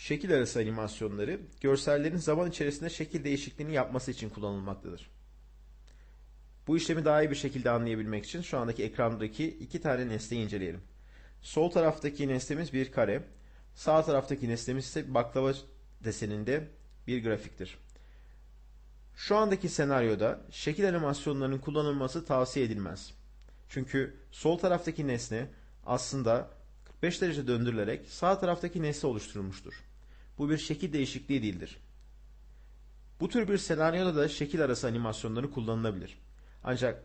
Şekil arası animasyonları, görsellerin zaman içerisinde şekil değişikliğini yapması için kullanılmaktadır. Bu işlemi daha iyi bir şekilde anlayabilmek için şu andaki ekrandaki iki tane nesneyi inceleyelim. Sol taraftaki nesnemiz bir kare, sağ taraftaki nesnemiz ise baklava deseninde bir grafiktir. Şu andaki senaryoda şekil animasyonlarının kullanılması tavsiye edilmez. Çünkü sol taraftaki nesne aslında 45 derece döndürülerek sağ taraftaki nesne oluşturulmuştur. Bu bir şekil değişikliği değildir. Bu tür bir senaryoda da şekil arası animasyonları kullanılabilir. Ancak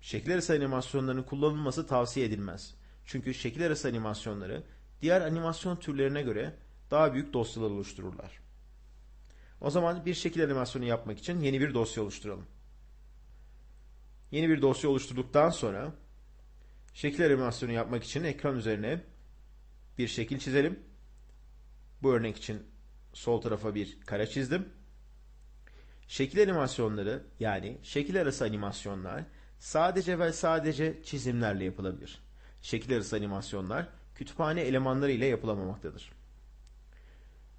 şekil arası animasyonlarının kullanılması tavsiye edilmez. Çünkü şekil arası animasyonları diğer animasyon türlerine göre daha büyük dosyalar oluştururlar. O zaman bir şekil animasyonu yapmak için yeni bir dosya oluşturalım. Yeni bir dosya oluşturduktan sonra şekil animasyonu yapmak için ekran üzerine bir şekil çizelim. Bu örnek için sol tarafa bir kare çizdim. Şekil animasyonları yani şekil arası animasyonlar sadece ve sadece çizimlerle yapılabilir. Şekil arası animasyonlar kütüphane elemanları ile yapılamamaktadır.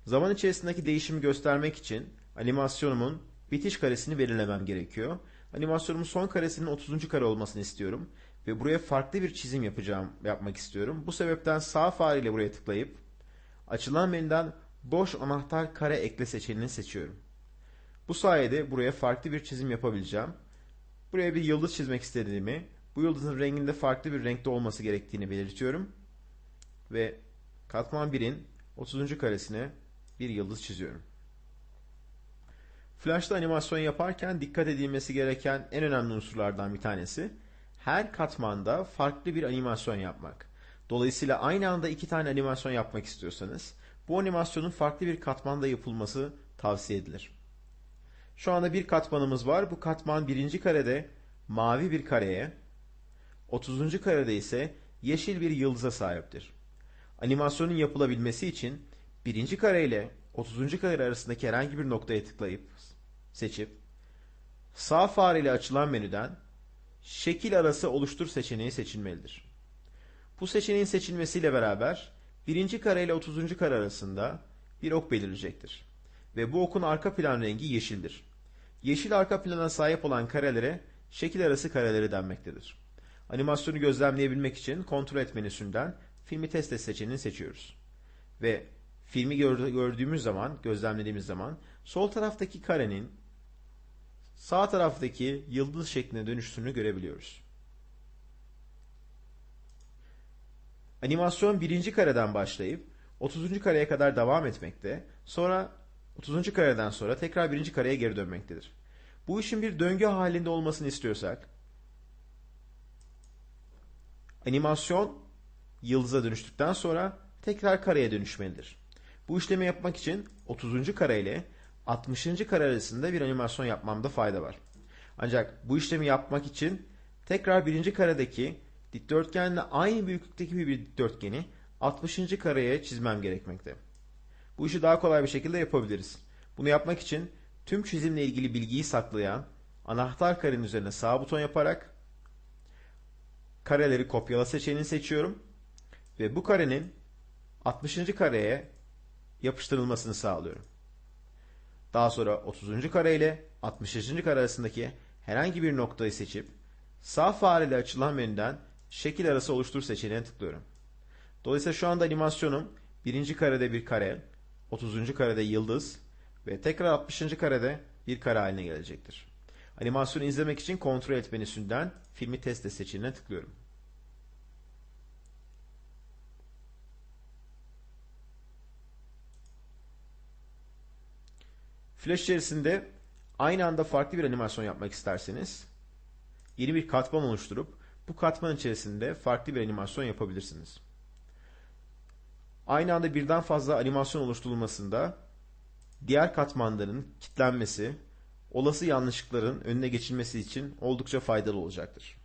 Zaman içerisindeki değişimi göstermek için animasyonumun bitiş karesini belirlemem gerekiyor. Animasyonumun son karesinin 30. kare olmasını istiyorum ve buraya farklı bir çizim yapacağım yapmak istiyorum. Bu sebepten sağ fareyle buraya tıklayıp açılan menüden boş anahtar kare ekle seçeneğini seçiyorum. Bu sayede buraya farklı bir çizim yapabileceğim. Buraya bir yıldız çizmek istediğimi, bu yıldızın renginde farklı bir renkte olması gerektiğini belirtiyorum. Ve katman 1'in 30. karesine bir yıldız çiziyorum. Flash'ta animasyon yaparken dikkat edilmesi gereken en önemli unsurlardan bir tanesi her katmanda farklı bir animasyon yapmak. Dolayısıyla aynı anda iki tane animasyon yapmak istiyorsanız bu animasyonun farklı bir katmanda yapılması tavsiye edilir. Şu anda bir katmanımız var. Bu katman birinci karede mavi bir kareye, 30. karede ise yeşil bir yıldıza sahiptir. Animasyonun yapılabilmesi için birinci kare ile 30. kare arasındaki herhangi bir noktaya tıklayıp seçip sağ fare ile açılan menüden şekil arası oluştur seçeneği seçilmelidir. Bu seçeneğin seçilmesiyle beraber birinci kare ile 30. kare arasında bir ok belirleyecektir. Ve bu okun arka plan rengi yeşildir. Yeşil arka plana sahip olan karelere şekil arası kareleri denmektedir. Animasyonu gözlemleyebilmek için kontrol et menüsünden filmi test et seçeneğini seçiyoruz. Ve filmi gördüğümüz zaman, gözlemlediğimiz zaman sol taraftaki karenin sağ taraftaki yıldız şekline dönüştüğünü görebiliyoruz. Animasyon birinci kareden başlayıp 30. kareye kadar devam etmekte, sonra 30. kareden sonra tekrar birinci kareye geri dönmektedir. Bu işin bir döngü halinde olmasını istiyorsak, animasyon yıldıza dönüştükten sonra tekrar kareye dönüşmelidir. Bu işlemi yapmak için 30. kare ile 60. kare arasında bir animasyon yapmamda fayda var. Ancak bu işlemi yapmak için tekrar birinci karedeki dikdörtgenle aynı büyüklükteki bir dikdörtgeni 60. kareye çizmem gerekmekte. Bu işi daha kolay bir şekilde yapabiliriz. Bunu yapmak için tüm çizimle ilgili bilgiyi saklayan anahtar karenin üzerine sağ buton yaparak kareleri kopyala seçeneğini seçiyorum ve bu karenin 60. kareye yapıştırılmasını sağlıyorum. Daha sonra 30. kare ile 60. kare arasındaki herhangi bir noktayı seçip sağ fareyle açılan menüden şekil arası oluştur seçeneğine tıklıyorum. Dolayısıyla şu anda animasyonum birinci karede bir kare, 30. karede yıldız ve tekrar 60. karede bir kare haline gelecektir. Animasyonu izlemek için kontrol et menüsünden filmi test seçeneğine tıklıyorum. Flash içerisinde aynı anda farklı bir animasyon yapmak isterseniz yeni bir katman oluşturup bu katman içerisinde farklı bir animasyon yapabilirsiniz. Aynı anda birden fazla animasyon oluşturulmasında diğer katmanların kilitlenmesi, olası yanlışlıkların önüne geçilmesi için oldukça faydalı olacaktır.